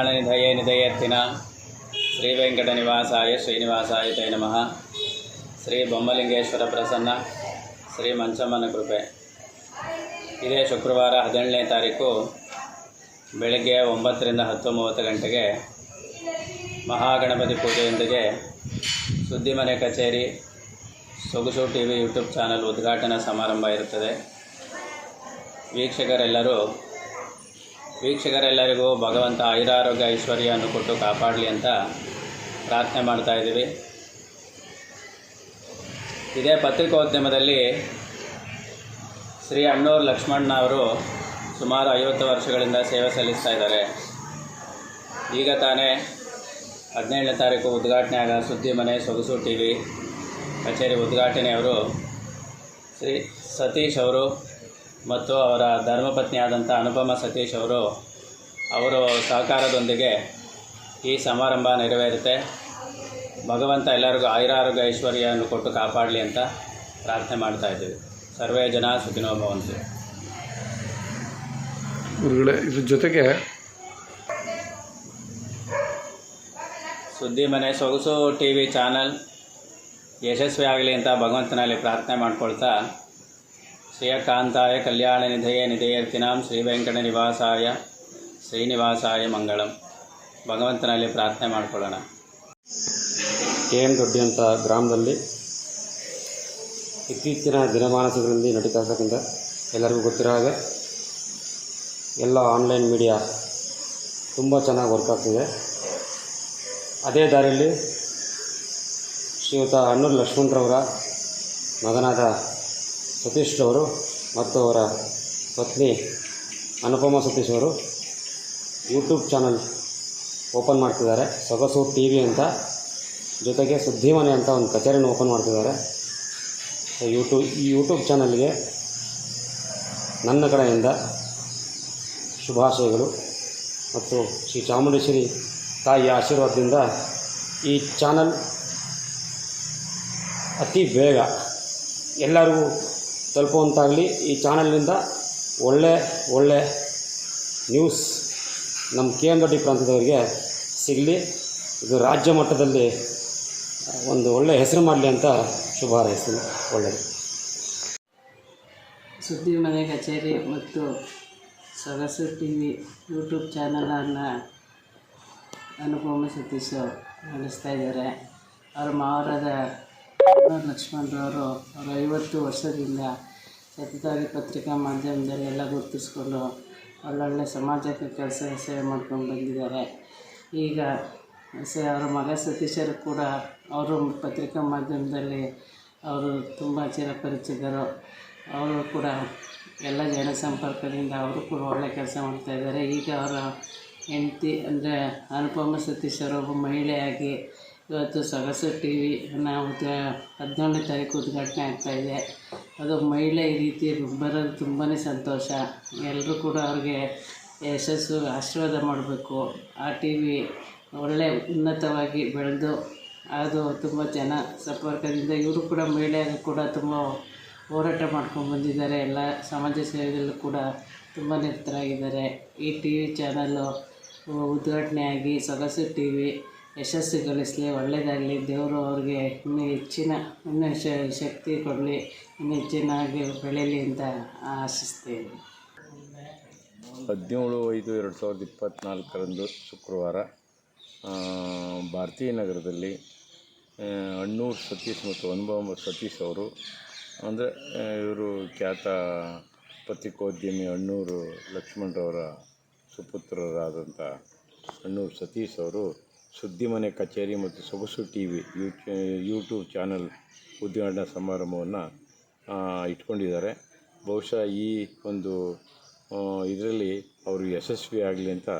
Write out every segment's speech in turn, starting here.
ಕಲ್ಯಾಣನಿಧಯೇ ನಿಧಯತ್ತಿನ ಶ್ರೀ ವೆಂಕಟ ನಿವಾಸಾಯ ಶ್ರೀನಿವಾಸಾಯ ತೈ ನಮಃ ಶ್ರೀ ಬೊಮ್ಮಲಿಂಗೇಶ್ವರ ಪ್ರಸನ್ನ ಶ್ರೀ ಮಂಚಮ್ಮನ ಕೃಪೆ ಇದೇ ಶುಕ್ರವಾರ ಹದಿನೇಳನೇ ತಾರೀಕು ಬೆಳಗ್ಗೆ ಒಂಬತ್ತರಿಂದ ಹತ್ತು ಮೂವತ್ತು ಗಂಟೆಗೆ ಮಹಾಗಣಪತಿ ಪೂಜೆಯೊಂದಿಗೆ ಸುದ್ದಿಮನೆ ಕಚೇರಿ, ಸೊಗಸು ಟಿ ವಿ ಯೂಟ್ಯೂಬ್ ಚಾನಲ್ ಉದ್ಘಾಟನಾ ಸಮಾರಂಭ ಇರುತ್ತದೆ. ವೀಕ್ಷಕರೆಲ್ಲರೂ ವೀಕ್ಷಕರೆಲ್ಲರಿಗೂ ಭಗವಂತ ಐರಾರೋಗ್ಯ ಐಶ್ವರ್ಯವನ್ನು ಕೊಟ್ಟು ಕಾಪಾಡಲಿ ಅಂತ ಪ್ರಾರ್ಥನೆ ಮಾಡ್ತಾ ಇದ್ದೀವಿ. ಇದೇ ಪತ್ರಿಕೋದ್ಯಮದಲ್ಲಿ ಶ್ರೀ ಅಣ್ಣೂರು ಲಕ್ಷ್ಮಣ್ಣ ಅವರು ಸುಮಾರು ಐವತ್ತು ವರ್ಷಗಳಿಂದ ಸೇವೆ ಸಲ್ಲಿಸ್ತಾ ಇದ್ದಾರೆ. ಈಗ ತಾನೇ ಹದಿನೇಳನೇ ತಾರೀಕು ಉದ್ಘಾಟನೆ ಆಗ ಸುದ್ದಿ ಮನೆ ಸೊಗಸು ಟಿ ವಿ ಕಚೇರಿ ಉದ್ಘಾಟನೆ ಅವರು ಶ್ರೀ ಸತೀಶ್ ಅವರು ಮತ್ತು ಅವರ ಧರ್ಮಪತ್ನಿಯಾದಂಥ ಅನುಪಮ ಸತೀಶ್ ಅವರು ಅವರು ಸಹಕಾರದೊಂದಿಗೆ ಈ ಸಮಾರಂಭ ನೆರವೇರುತ್ತೆ. ಭಗವಂತ ಎಲ್ಲರಿಗೂ ಆಯುರಾರೋಗ್ಯ ಐಶ್ವರ್ಯವನ್ನು ಕೊಟ್ಟು ಕಾಪಾಡಲಿ ಅಂತ ಪ್ರಾರ್ಥನೆ ಮಾಡ್ತಾ ಇದ್ದೀವಿ. ಸರ್ವೇ ಜನ ಸುಖಿನೋ ಭವಂತು. ಗುರುಗಳೇ ಇದ್ರ ಜೊತೆಗೆ ಸುದ್ದಿ ಮನೆ ಸೊಗಸು ಟಿ ವಿ ಚಾನಲ್ ಯಶಸ್ವಿ ಆಗಲಿ ಅಂತ ಭಗವಂತನಲ್ಲಿ ಪ್ರಾರ್ಥನೆ ಮಾಡ್ಕೊಳ್ತಾ ಶ್ರೀಯಕಾಂತಾಯ ಕಲ್ಯಾಣ ನಿಧಯೇ ನಿಧೇಯರ್ತಿನಾಂ ಶ್ರೀ ವೆಂಕಟ ನಿವಾಸಾಯ ಶ್ರೀನಿವಾಸಾಯ ಮಂಗಳಂ ಭಗವಂತನಲ್ಲಿ ಪ್ರಾರ್ಥನೆ ಮಾಡಿಕೊಳ್ಳೋಣ ಕೆ ಎಂ ದೊಡ್ಡಿ ಅಂತ ಗ್ರಾಮದಲ್ಲಿ ಇತ್ತೀಚಿನ ದಿನಮಾನಸಗಳಲ್ಲಿ ನಡೀತಾ ಎಲ್ಲರಿಗೂ ಗೊತ್ತಿರೋ ಹಾಗೆ ಎಲ್ಲ ಆನ್ಲೈನ್ ಮೀಡಿಯಾ ತುಂಬ ಚೆನ್ನಾಗಿ ವರ್ಕ್ ಆಗ್ತಿದೆ ಅದೇ ದಾರಿಯಲ್ಲಿ ಶ್ರೀಯುತ ಅಣ್ಣೂರು ಲಕ್ಷ್ಮಣರವರ ಮಗನಾದ ಸತೀಶ್ ಅವರು ಮತ್ತು ಅವರ ಪತ್ನಿ ಅನುಪಮ ಸತೀಶ್ ಅವರು ಯೂಟ್ಯೂಬ್ ಚಾನಲ್ ಓಪನ್ ಮಾಡ್ತಿದ್ದಾರೆ. ಸೊಗಸು ಟಿ ವಿ ಅಂತ. ಜೊತೆಗೆ ಸುದ್ದಿಮನೆ ಅಂತ ಒಂದು ಕಚೇರಿನ ಓಪನ್ ಮಾಡ್ತಿದ್ದಾರೆ. ಯೂಟ್ಯೂಬ್ ಈ ಯೂಟ್ಯೂಬ್ ಚಾನಲ್ಗೆ ನನ್ನ ಕಡೆಯಿಂದ ಶುಭಾಶಯಗಳು. ಮತ್ತು ಶ್ರೀ ಚಾಮುಂಡೇಶ್ವರಿ ತಾಯಿಯ ಆಶೀರ್ವಾದದಿಂದ ಈ ಚಾನಲ್ ಅತಿ ಬೇಗ ಎಲ್ಲರಿಗೂ ತಲುಪುವಂತಾಗಲಿ. ಈ ಚಾನಲ್ನಿಂದ ಒಳ್ಳೆ ಒಳ್ಳೆ ನ್ಯೂಸ್ ನಮ್ಮ ಕೆ ಎಂ ದೊಡ್ಡಿ ಪ್ರಾಂತ್ಯದವರಿಗೆ ಸಿಗಲಿ. ಇದು ರಾಜ್ಯ ಮಟ್ಟದಲ್ಲಿ ಒಂದು ಒಳ್ಳೆಯ ಹೆಸರು ಮಾಡಲಿ ಅಂತ ಶುಭ ಹಾರೈಸ್ತೀನಿ. ಒಳ್ಳೆಯದು ಸುದ್ದಿ ಮನೆ ಕಚೇರಿ ಮತ್ತು ಸರಸ್ವ ಟಿ ವಿ ಯೂಟ್ಯೂಬ್ ಚಾನಲನ್ನು ಅನುಪಮ ಸತೀಶ್ ನಡೆಸ್ತಾ ಇದ್ದಾರೆ. ಅವ್ರ ಮಾವರಾದ ಲಕ್ಷ್ಮಣರವರು ಅವರು ಐವತ್ತು ವರ್ಷದಿಂದ ಸತತವಾಗಿ ಪತ್ರಿಕಾ ಮಾಧ್ಯಮದಲ್ಲೆಲ್ಲ ಗುರುತಿಸ್ಕೊಂಡು ಒಳ್ಳೊಳ್ಳೆ ಸಮಾಜಕ್ಕೆ ಕೆಲಸ ಸೇವೆ ಮಾಡ್ಕೊಂಡು ಬಂದಿದ್ದಾರೆ. ಈಗ ಸೇ ಅವರ ಮಗ ಸತೀಶರು ಕೂಡ ಅವರು ಪತ್ರಿಕಾ ಮಾಧ್ಯಮದಲ್ಲಿ ಅವರು ತುಂಬ ಚಿರಪರಿಚಿತರು. ಅವರು ಕೂಡ ಎಲ್ಲ ಜನಸಂಪರ್ಕದಿಂದ ಅವರು ಕೂಡ ಒಳ್ಳೆ ಕೆಲಸ ಮಾಡ್ತಾಯಿದ್ದಾರೆ ಈಗ ಅವರ ಹೆಂಡತಿ ಅಂದರೆ ಅನುಪಮ ಸತೀಶರು ಒಬ್ಬ ಮಹಿಳೆಯಾಗಿ ಇವತ್ತು ಸೊಗಸು ಟಿ ವಿ ನಾವು ಹದಿನೇಳನೇ ತಾರೀಕು ಉದ್ಘಾಟನೆ ಆಗ್ತಾಯಿದೆ ಅದು ಮಹಿಳೆ ಈ ರೀತಿ ಬರೋದು ತುಂಬಾ ಸಂತೋಷ. ಎಲ್ಲರೂ ಕೂಡ ಅವ್ರಿಗೆ ಯಶಸ್ಸು ಆಶೀರ್ವಾದ ಮಾಡಬೇಕು. ಆ ಟಿ ವಿ ಒಳ್ಳೆ ಉನ್ನತವಾಗಿ ಬೆಳೆದು ಅದು ತುಂಬ ಜನ ಸಂಪರ್ಕದಿಂದ ಇವರು ಕೂಡ ಮಹಿಳೆಯರು ಕೂಡ ತುಂಬ ಹೋರಾಟ ಮಾಡ್ಕೊಂಡು ಬಂದಿದ್ದಾರೆ. ಎಲ್ಲ ಸಮಾಜ ಸೇವೆಯಲ್ಲೂ ಕೂಡ ತುಂಬ ನಿರತರಾಗಿದ್ದಾರೆ ಈ ಟಿ ವಿ ಚಾನಲ್ಲು ಉದ್ಘಾಟನೆಯಾಗಿ ಸೊಗಸು ಟಿ ವಿ ಯಶಸ್ಸು ಗಳಿಸಲಿ ಒಳ್ಳೆಯದಾಗಲಿ ದೇವರು ಅವ್ರಿಗೆ ಇನ್ನೂ ಹೆಚ್ಚಿನ, ಇನ್ನೂ ಶಕ್ತಿ ಕೊಡಲಿ, ಇನ್ನೂ ಹೆಚ್ಚಿನಾಗಿ ಬೆಳೀಲಿ ಅಂತ ಆಶಿಸ್ತೇನೆ. ಹದಿನೇಳು ಐದು ಎರಡು ಸಾವಿರದ ಇಪ್ಪತ್ತ್ನಾಲ್ಕರಂದು ಶುಕ್ರವಾರ ಭಾರತೀಯ ನಗರದಲ್ಲಿ ಅಣ್ಣೂರು ಸತೀಶ್ ಮತ್ತು ಅನುಭವ ಸತೀಶ್ ಅವರು, ಅಂದರೆ ಇವರು ಖ್ಯಾತ ಪತ್ರಿಕೋದ್ಯಮಿ ಅಣ್ಣೂರು ಲಕ್ಷ್ಮಣರವರ ಸುಪುತ್ರರಾದಂಥ ಅಣ್ಣೂರು ಸತೀಶ್ ಅವರು ಸುದ್ದಿಮನೆ ಕಚೇರಿ ಮತ್ತು ಸೊಗಸು ಟಿ ವಿ ಯೂಟ್ಯೂಬ್ ಚಾನಲ್ ಉದ್ಘಾಟನಾ ಸಮಾರಂಭವನ್ನು ಇಟ್ಕೊಂಡಿದ್ದಾರೆ. ಬಹುಶಃ ಈ ಒಂದು ಇದರಲ್ಲಿ ಅವರು ಯಶಸ್ವಿ ಆಗಲಿ ಅಂತ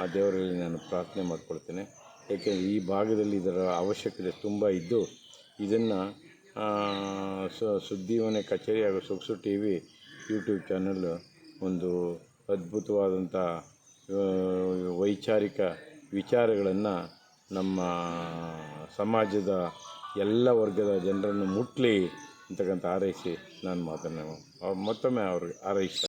ಆ ದೇವರಲ್ಲಿ ನಾನು ಪ್ರಾರ್ಥನೆ ಮಾಡಿಕೊಳ್ತೇನೆ. ಏಕೆಂದರೆ ಈ ಭಾಗದಲ್ಲಿ ಇದರ ಅವಶ್ಯಕತೆ ತುಂಬ ಇದ್ದು, ಇದನ್ನು ಸುದ್ದಿಮನೆ ಕಚೇರಿ ಹಾಗೂ ಸೊಗಸು ಟಿ ವಿ ಯೂಟ್ಯೂಬ್ ಚಾನಲ್ ಒಂದು ಅದ್ಭುತವಾದಂಥ ವೈಚಾರಿಕ ವಿಚಾರಗಳನ್ನು ನಮ್ಮ ಸಮಾಜದ ಎಲ್ಲ ವರ್ಗದ ಜನರನ್ನು ಮುಟ್ಟಲಿ ಅಂತಕ್ಕಂಥ ಹಾರೈಸಿ ನಾನು ಮಾತನ್ನು ಮತ್ತೊಮ್ಮೆ ಅವ್ರಿಗೆ ಹಾರೈಸ್ತಾ